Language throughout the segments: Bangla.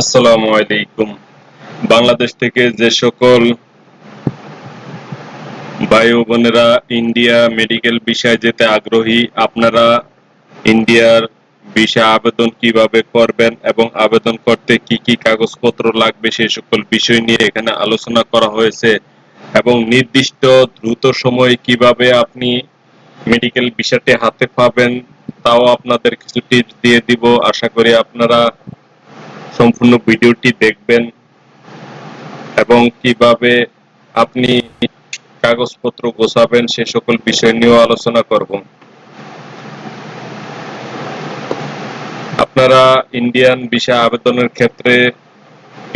আসসালামু আলাইকুম। বাংলাদেশ থেকে যে সকল ভাই বোনেরা ইন্ডিয়া মেডিকেল বিষয়ে যেতে আগ্রহী, আপনারা ইন্ডিয়ার ভিসা আবেদন কীভাবে করবেন এবং আবেদন করতে কি কি কাগজপত্র লাগবে সকল বিষয় নিয়ে এখানে আলোচনা করা হয়েছে এবং নির্দিষ্ট দ্রুত সময়ে কীভাবে আপনি মেডিকেল ভিসাটি হাতে পাবেন, তাও আপনাদের কিছু টিপস দিয়ে দিব। আশা করি আপনারা সম্পূর্ণ ভিডিওটি দেখবেন এবং কীভাবে আপনি কাগজপত্র গোছাবেন সে সকল বিষয় নিয়েও আলোচনা করব। আপনারা ইন্ডিয়ান ভিসা আবেদনের ক্ষেত্রে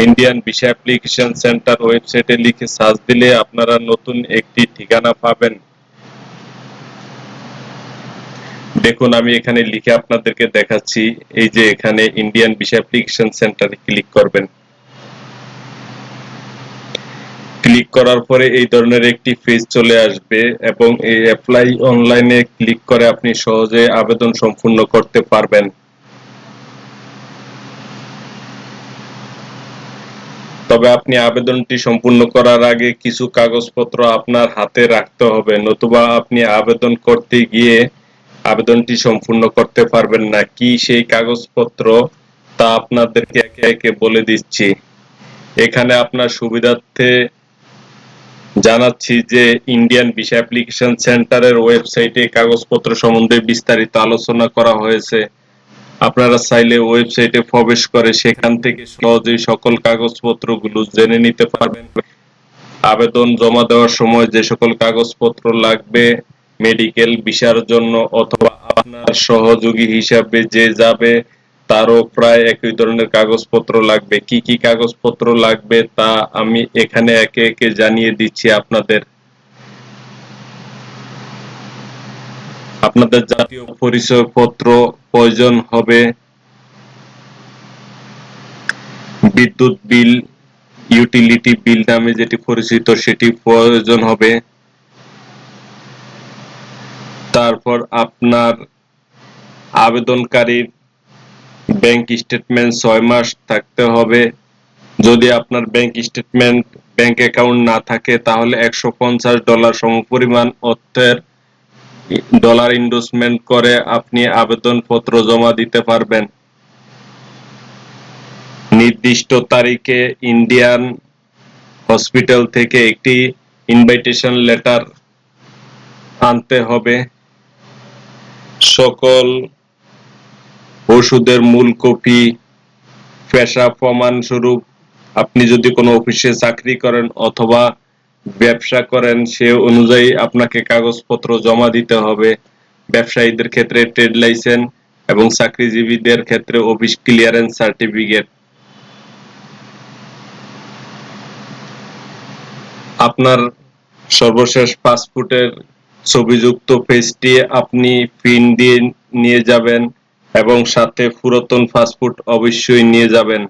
ইন্ডিয়ান ভিসা অ্যাপ্লিকেশন সেন্টার ওয়েবসাইটে লিখে সার্চ দিলে আপনারা নতুন একটি ঠিকানা পাবেন। দেখুন, আমি এখানে লিখে আপনাদেরকে দেখাচ্ছি, এই যে এখানে ইন্ডিয়ান ভিসা অ্যাপ্লিকেশন সেন্টারে ক্লিক করবেন। ক্লিক করার পরে এই ধরনের একটি পেজ চলে আসবে এবং এই অ্যাপ্লাই অনলাইনে ক্লিক করে আপনি সহজে আবেদন সম্পূর্ণ করতে পারবেন। তবে আপনি আবেদনটি সম্পূর্ণ করার আগে কিছু কাগজপত্র আপনার হাতে রাখতে হবে, নতুবা আপনি আবেদন করতে গিয়ে আবেদনটি সম্পূর্ণ করতে পারবেন না। কি সেই কাগজপত্র? তা আপনাদেরকে একে একে বলে দিচ্ছি। এখানে আপনার সুবিধার্থে জানাচ্ছি যে ইন্ডিয়ান ভিসা অ্যাপ্লিকেশন সেন্টারের ওয়েবসাইটে কাগজপত্র সম্বন্ধে বিস্তারিত আলোচনা করা হয়েছে। আপনারা চাইলে ওয়েবসাইটে প্রবেশ করে সেখান থেকে সহজেই সকল কাগজপত্রগুলো জেনে নিতে পারবেন। আবেদন জমা দেওয়ার সময় যে সকল কাগজপত্র লাগবে মেডিকেল ভিসার জন্য অথবা আপনার সহযোগী হিসাবে যে যাবে, তারও প্রায় একই ধরনের কাগজপত্র লাগবে। কি কি কাগজপত্র লাগবে তা আমি এখানে একে একে জানিয়ে দিচ্ছি আপনাদের। আপনাদের জাতীয় পরিচয়পত্র প্রয়োজন হবে। বিদ্যুৎ বিল ইউটিলিটি বিল নামে যেটি পরিচিত সেটি প্রয়োজন হবে। তারপর আপনার আবেদনকারীর ব্যাংক স্টেটমেন্ট ছয় মাস থাকতে হবে। যদি আপনার ব্যাংক স্টেটমেন্ট ব্যাংক অ্যাকাউন্ট না থাকে, তাহলে একশো পঞ্চাশ ডলার সমপরিমাণ অর্থের ডলার ইনভেস্টমেন্ট করে আপনি আবেদনপত্র জমা দিতে পারবেন। নির্দিষ্ট তারিখে ইন্ডিয়ান হসপিটাল থেকে একটি ইনভাইটেশন লেটার আনতে হবে। সকল ওষুধের মূল কপি, পেশা প্রমাণ স্বরূপ আপনি যদি কোনো অফিসে চাকরি করেন অথবা ব্যবসা করেন, সে অনুযায়ী আপনাকে কাগজপত্র জমা দিতে হবে। ব্যবসায়ীদের ক্ষেত্রে ট্রেড লাইসেন্স এবং চাকরিজীবীদের ক্ষেত্রে অফিস ক্লিয়ারেন্স সার্টিফিকেট। আপনার সর্বশেষ পাসপোর্টের ছবিযুক্ত পেজটি আপনি প্রিন্ট দিয়ে নিয়ে যাবেন এবং সাথে পুরাতন পাসপোর্ট অবশ্যই নিয়ে যাবেন।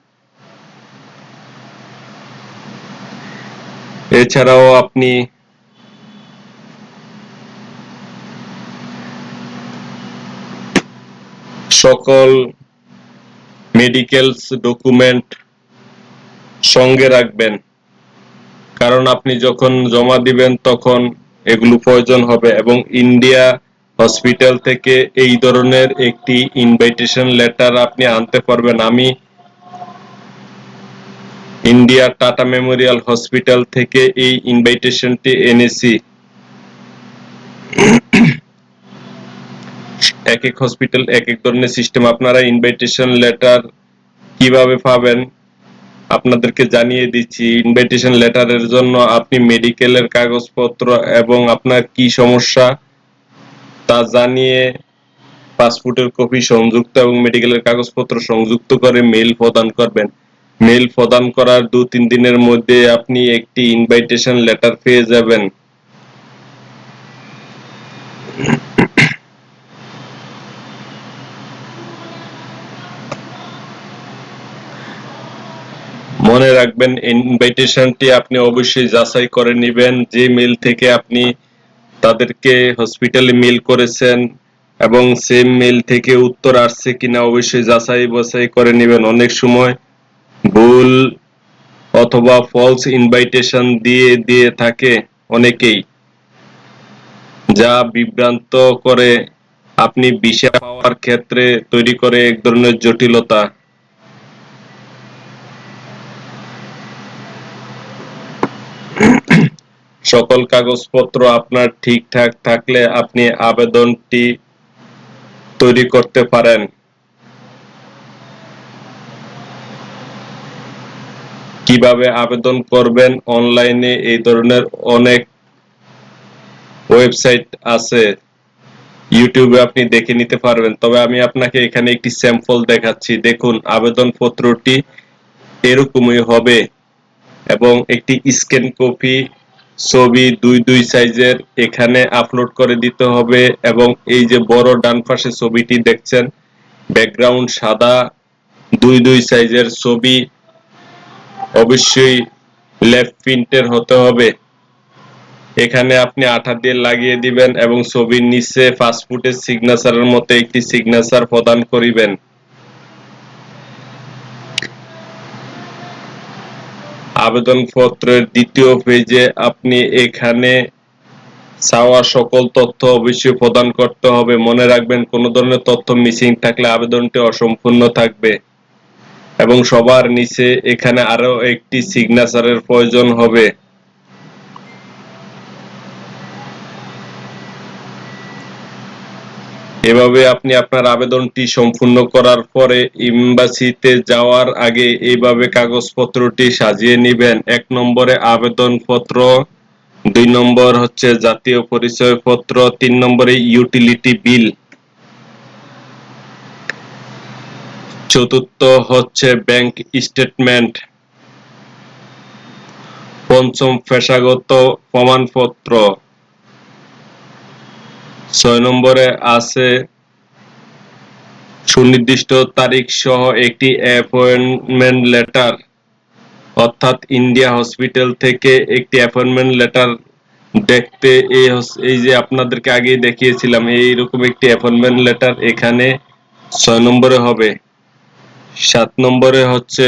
এছাড়াও আপনি সকল মেডিকেলস ডকুমেন্ট সঙ্গে রাখবেন। কারণ আপনি যখন জমা দিবেন তখন এগুলো প্রয়োজন হবে এবং ইন্ডিয়া হসপিটাল থেকে এই ধরনের একটি ইনভাইটেশন লেটার আপনি আনতে পারবেন। আমি ইন্ডিয়া টাটা মেমোরিয়াল হসপিটাল থেকে এই ইনভাইটেশনটি এনেছি। এক এক হসপিটাল, এক এক ধরনের সিস্টেম আপনারা ইনভাইটেশন লেটার কীভাবে পাবেন? আপনাদেরকে জানিয়ে দিচ্ছি ইনভাইটেশন লেটারের জন্য আপনি মেডিকেলের কাগজপত্র এবং আপনার কি সমস্যা তা জানিয়ে পাসপোর্টের কপি সংযুক্ত এবং মেডিকেলের কাগজপত্র সংযুক্ত করে মেইল প্রদান করবেন। মেইল প্রদান করার দু তিন দিনের মধ্যে আপনি একটি ইনভাইটেশন লেটার পেয়ে যাবেন। মনে রাখবেন ইনভাইটেশনটি আপনি অবশ্যই যাচাই করে নেবেন। যে মেল থেকে আপনি তাদেরকে হসপিটালে মেল করেছেন এবং সেম মেল থেকে উত্তর আসছে কিনা অবশ্যই যাচাই বাছাই করে নেবেন। অনেক সময় ভুল অথবা ফলস ইনভাইটেশন দিয়ে দিয়ে থাকে অনেকেই। যা বিভ্রান্ত করে আপনি ভিসা পাওয়ার ক্ষেত্রে তৈরি করে এক ধরনের জটিলতা। সকল কাগজপত্র আপনার ঠিকঠাক থাকলে আপনি আবেদনটি তৈরি করতে পারেন। কীভাবে আবেদন করবেন? অনলাইনে এই ধরনের অনেক ওয়েবসাইট আছে। ইউটিউবে আপনি দেখে নিতে পারবেন। তবে আমি আপনাকে এখানে একটি স্যাম্পল দেখাচ্ছি। দেখুন, আবেদনপত্রটি এরকমই হবে এবং একটি স্ক্যান কপি ছবি দুই দুই সাইজের এখানে আপলোড করে দিতে হবে এবং এই যে বড় ডান পাশে ছবিটি দেখছেন ব্যাকগ্রাউন্ড সাদা, দুই দুই সাইজের ছবি, অবশ্যই লেফট প্রিন্টের হতে হবে। এখানে আপনি আঠা দিয়ে লাগিয়ে দিবেন এবং ছবির নিচে পাসপোর্টের সিগনেচারের মতো একটি সিগনেচার প্রদান করিবেন। আবেদনপত্রের দ্বিতীয় পেজে আপনি এখানে চাওয়া সকল তথ্য অবশ্যই প্রদান করতে হবে। মনে রাখবেন, কোনো ধরনের তথ্য মিসিং থাকলে আবেদনটি অসম্পূর্ণ থাকবে এবং সবার নিচে এখানে আরও একটি সিগনেচারের প্রয়োজন হবে। এভাবে আপনি আপনার আবেদনটি সম্পূর্ণ করার পরে এম্বাসিতে যাওয়ার আগে এইভাবে কাগজপত্রটি সাজিয়ে নেবেন। এক নম্বরে আবেদনপত্র, দুই নম্বর হচ্ছে জাতীয় পরিচয়পত্র, তিন নম্বরে ইউটিলিটি বিল। চতুর্থ হচ্ছে ব্যাংক স্টেটমেন্ট। পঞ্চম পেশাগত প্রমাণপত্র। ছয় নম্বরে আছে সুনির্দিষ্ট তারিখ সহ একটি অ্যাপয়েন্টমেন্ট লেটার, অর্থাৎ ইন্ডিয়া হসপিটাল থেকে একটি অ্যাপয়েন্টমেন্ট লেটার দেখতে এই এই যে আপনাদেরকে আগেই দেখিয়েছিলাম, এইরকম একটি অ্যাপয়েন্টমেন্ট লেটার এখানে ছয় নম্বরে হবে। সাত নম্বরে হচ্ছে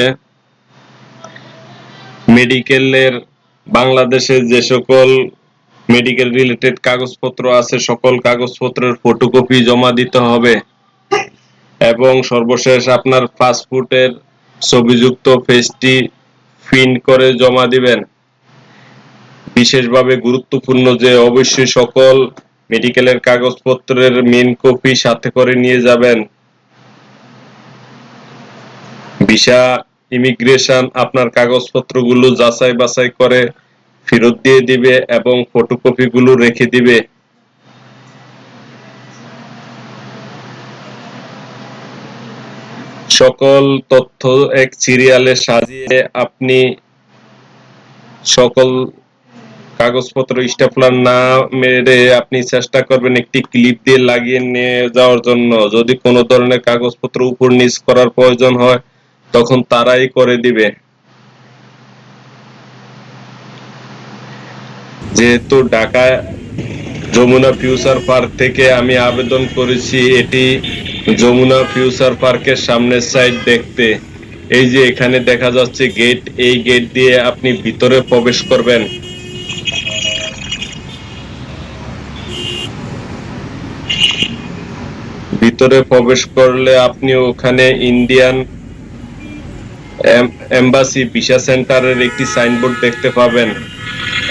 মেডিকেলের বাংলাদেশে যে সকল মেডিকেল রিলেটেড কাগজপত্র আছে, সকল কাগজপত্রের ফটোকপি জমা দিতে হবে। এবং সর্বশেষ আপনার পাসপোর্টের ছবিযুক্ত পেজটি প্রিন্ট করে জমা দিবেন। বিশেষভাবে গুরুত্বপূর্ণ যে অবশ্যই সকল মেডিকেলের কাগজপত্রের মেন কপি সাথে করে নিয়ে যাবেন। ভিসা ইমিগ্রেশন আপনার কাগজপত্রগুলো যাচাই বাছাই করে ফেরত দিয়ে দিবে এবং ফটোকপিগুলো রেখে দিবে। সকল তথ্য এক সিরিয়ালে সাজিয়ে আপনি সকল কাগজপত্র, স্টেপলার না মেরে আপনি চেষ্টা করবেন একটি ক্লিপ দিয়ে লাগিয়ে নিয়ে যাওয়ার জন্য। যদি কোনো ধরনের কাগজপত্র উপর নিচ করার প্রয়োজন হয়, তখন তারাই করে দিবে। যেহেতু ঢাকা যমুনা ফিউচার পার্ক থেকে আমি আবেদন করেছি, এটি যমুনা ফিউচার পার্কের সামনের সাইড দেখতে। এই যে এখানে দেখা যাচ্ছে গেট, এই গেট দিয়ে আপনি ভিতরে প্রবেশ করবেন। ভিতরে প্রবেশ করলে আপনি ওখানে ইন্ডিয়ান এম্বাসি ভিসা সেন্টারের একটি সাইনবোর্ড দেখতে পাবেন।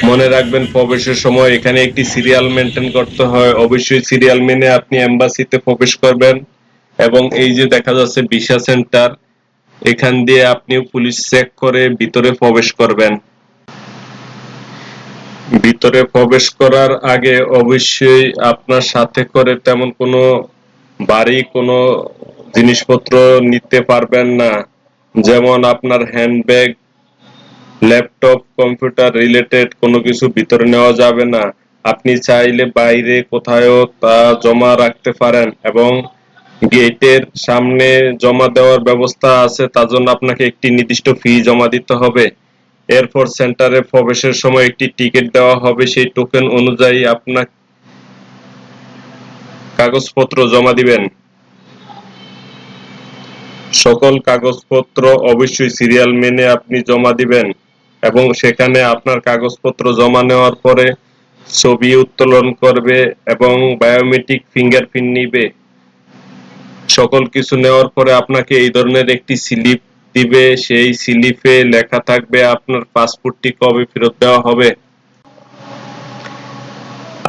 মনে রাখবেন, প্রবেশের সময় এখানে একটি সিরিয়াল মেনটেন করতে হয়। অবশ্যই সিরিয়াল মেনে আপনি এম্বাসিতে প্রবেশ করবেন এবং এই যে দেখা যাচ্ছে ভিসা সেন্টার এখান দিয়ে আপনি পুলিশ চেক করে ভিতরে প্রবেশ করবেন। ভিতরে প্রবেশ করার আগে অবশ্যই আপনার সাথে করে তেমন কোনো বাড়ি, কোনো জিনিসপত্র নিতে পারবেন না। যেমন আপনার হ্যান্ডব্যাগ ল্যাপটপ, কম্পিউটার রিলেটেড কোনো কিছু ভিতরে নেওয়া যাবে না। আপনি চাইলে বাইরে কোথায়ও তা জমা রাখতে পারেন এবং গেটের সামনে জমা দেওয়ার ব্যবস্থা আছে, তার জন্য আপনাকে একটি নির্দিষ্ট ফি জমা দিতে হবে। এরপর সেন্টারে প্রবেশের সময় একটি টিকিট দেওয়া হবে। সেই টোকেন অনুযায়ী আপনার কাগজপত্র জমা দিবেন। সকল কাগজপত্র অবশ্যই সিরিয়াল মেনে আপনি জমা দিবেন। এবং সেখানে আপনার কাগজপত্র জমা নেওয়ার পরে ছবি উত্তোলন করবে এবং বায়োমেট্রিক ফিঙ্গারপ্রিন্ট নিবে। সকল কিছু নেওয়ার পরে আপনাকে এই ধরনের একটি স্লিপ দিবে। সেই স্লিপে লেখা থাকবে আপনার পাসপোর্টটি কবে ফেরত দেওয়া হবে।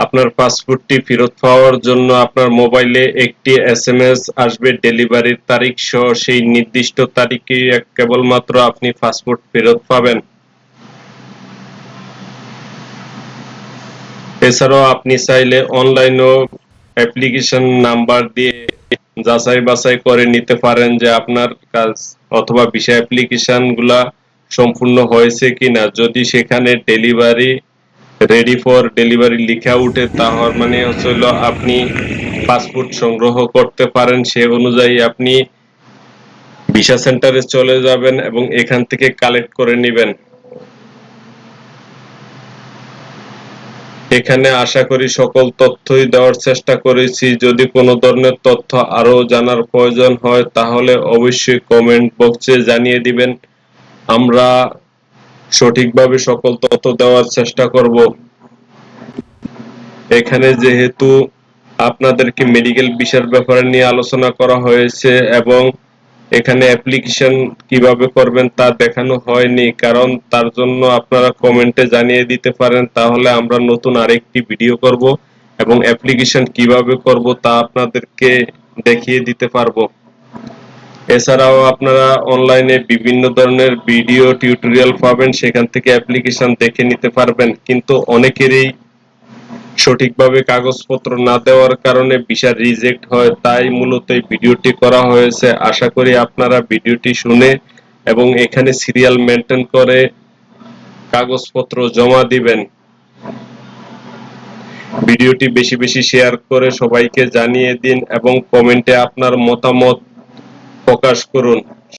আপনার পাসপোর্টটি ফেরত পাওয়ার জন্য আপনার মোবাইলে একটি এসএমএস আসবে ডেলিভারির তারিখ সহ। সেই নির্দিষ্ট তারিখে কেবলমাত্র আপনি পাসপোর্ট ফেরত পাবেন। এছাড়াও আপনি চাইলে অনলাইনেও অ্যাপ্লিকেশন নাম্বার দিয়ে যাচাই বাছাই করে নিতে পারেন যে আপনার কাজ অথবা ভিসা অ্যাপ্লিকেশনগুলা সম্পূর্ণ হয়েছে কিনা। যদি সেখানে ডেলিভারি রেডি ফর ডেলিভারি লিখা উঠে, তাহলে মানে হচ্ছে হলো আপনি পাসপোর্ট সংগ্রহ করতে পারেন। সে অনুযায়ী আপনি ভিসা সেন্টারে চলে যাবেন এবং এখান থেকে কালেক্ট করে নেবেন। এখানে আশা করি সকল তথ্যই দেওয়ার চেষ্টা করেছি। যদি কোনো ধরনের তথ্য আরও জানার প্রয়োজন হয়, তাহলে অবশ্যই কমেন্ট বক্সে জানিয়ে দিবেন। আমরা সঠিকভাবে সকল তথ্য দেওয়ার চেষ্টা করব। এখানে যেহেতু আপনাদেরকে মেডিকেল বিষয়ের ব্যাপারে নিয়ে আলোচনা করা হয়েছে এবং এখানে অ্যাপ্লিকেশন কীভাবে করবেন তা দেখানো হয়নি, কারণ তার জন্য আপনারা কমেন্টে জানিয়ে দিতে পারেন, তাহলে আমরা নতুন আরেকটি ভিডিও করব এবং অ্যাপ্লিকেশন কীভাবে করব তা আপনাদেরকে দেখিয়ে দিতে পারব। এছাড়াও আপনারা অনলাইনে বিভিন্ন ধরনের ভিডিও টিউটোরিয়াল পাবেন, সেখান থেকে অ্যাপ্লিকেশন দেখে নিতে পারবেন, কিন্তু অনেকেরই সঠিকভাবে কাগজপত্র না দেওয়ার কারণে ভিসা রিজেক্ট হয়, তাই মূলত এই ভিডিওটি করা হয়েছে। আশা করি আপনারা ভিডিওটি শুনে এবং এখানে সিরিয়াল মেনটেন করে কাগজপত্র জমা দিবেন। ভিডিওটি বেশি বেশি শেয়ার করে সবাইকে জানিয়ে দিন এবং কমেন্টে আপনার মতামত প্রকাশ করুন।